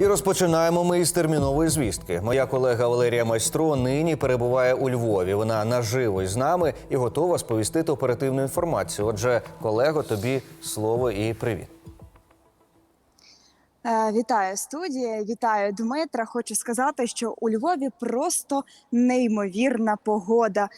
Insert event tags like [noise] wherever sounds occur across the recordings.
І розпочинаємо ми із термінової звістки. Моя колега Валерія Майстро нині перебуває у Львові. Вона наживо із нами і готова сповістити оперативну інформацію. Отже, колего, тобі слово і привіт. Е, Вітаю студія, вітаю Дмитра. Хочу сказати, що у Львові просто неймовірна погода.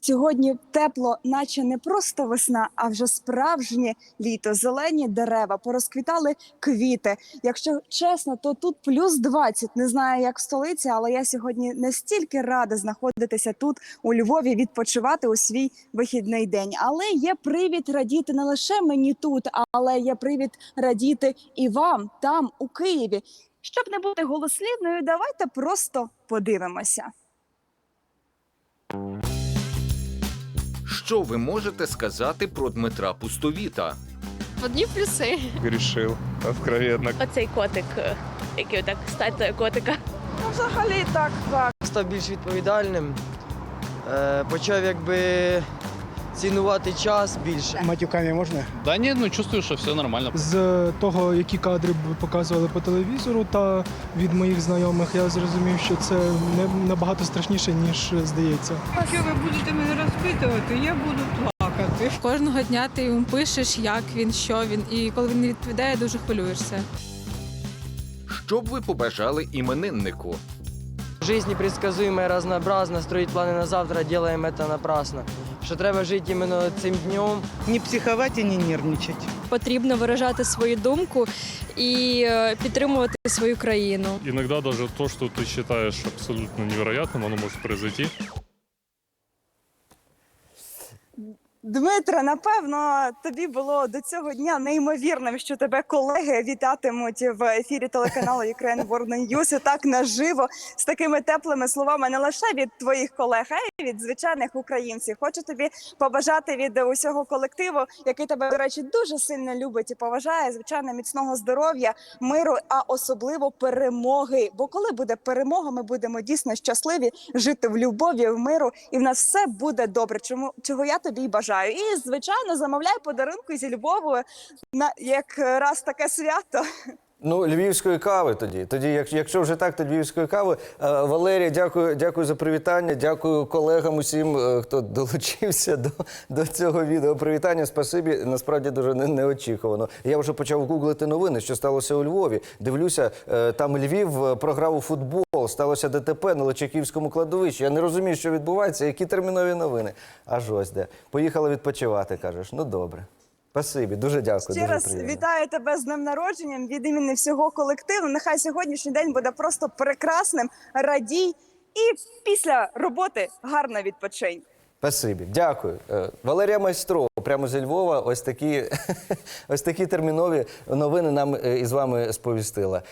Сьогодні тепло, наче не просто весна, а вже справжнє літо. Зелені дерева порозквітали квіти. Якщо чесно, то тут плюс 20. Не знаю, як в столиці, але я сьогодні настільки рада знаходитися тут у Львові, відпочивати у свій вихідний день. Але є привід радіти не лише мені тут, але є привід радіти і вам там, у Києві. Щоб не бути голослівною, давайте просто подивимося. Що ви можете сказати про Дмитра Пустовіта? Одні плюси. Грішив откровенно. Оцей котик, е, який отак статуя котика. Ну, взагалі так, так. Став більш відповідальним. Е, почав якби цінувати час більше. Матюками можна? Да ні, ну чувствую, що все нормально. З того, які кадри показували по телевізору, та від моїх знайомих, я зрозумів, що це не набагато страшніше, ніж здається. Якщо ви будете мене розпитувати, я буду плакати. Кожного дня ти йому пишеш, як він, що він, і коли він не відповідає, дуже хвилюєшся. Що б ви побажали імениннику? Жизнь непредсказуема и разнообразна, строить планы на завтра, делаем это напрасно. Що треба жити іменно цим днем. Не психувати і не нервничати. Потрібно виражати свою думку і е, підтримувати свою країну. Іноді навіть то, що ти вважаєш абсолютно невероятним, воно може произойти. Дмитро, напевно, тобі було до цього дня неймовірним, що тебе колеги вітатимуть в ефірі телеканалу Ukraine World News і так наживо з такими теплими словами не лише від твоїх колег, а й від звичайних українців. Хочу тобі побажати від усього колективу, який тебе, до речі, дуже сильно любить і поважає. Звичайно, міцного здоров'я, миру, а особливо перемоги. Бо коли буде перемога, ми будемо дійсно щасливі жити в любові, в миру, і в нас все буде добре. Чому чого я тобі й бажаю? І звичайно, замовляю подарунку зі Львову на як раз таке свято. Ну, львівської кави тоді. Тоді, як- якщо вже так, то львівської кави. Е, Валерія, дякую, дякую за привітання. Дякую колегам усім, е, хто долучився до, до цього відео. Привітання, спасибі. Насправді дуже неочікувано. Я вже почав гуглити новини, що сталося у Львові. Дивлюся, е, там Львів програв у футбол. Сталося ДТП на Личаківському кладовищі. Я не розумію, що відбувається, які термінові новини. Аж ось де. Поїхала відпочивати, кажеш. Ну добре. Спасибі, дуже дякую. Ще дуже раз приємно. вітаю тебе з днем народженням від імені всього колективу. Нехай сьогоднішній день буде просто прекрасним. Радій і після роботи гарно відпочинь. Спасибі, дякую. Е, Валерія Майстро, прямо зі Львова, ось такі, [laughs] ось такі термінові новини нам е, із вами сповістила.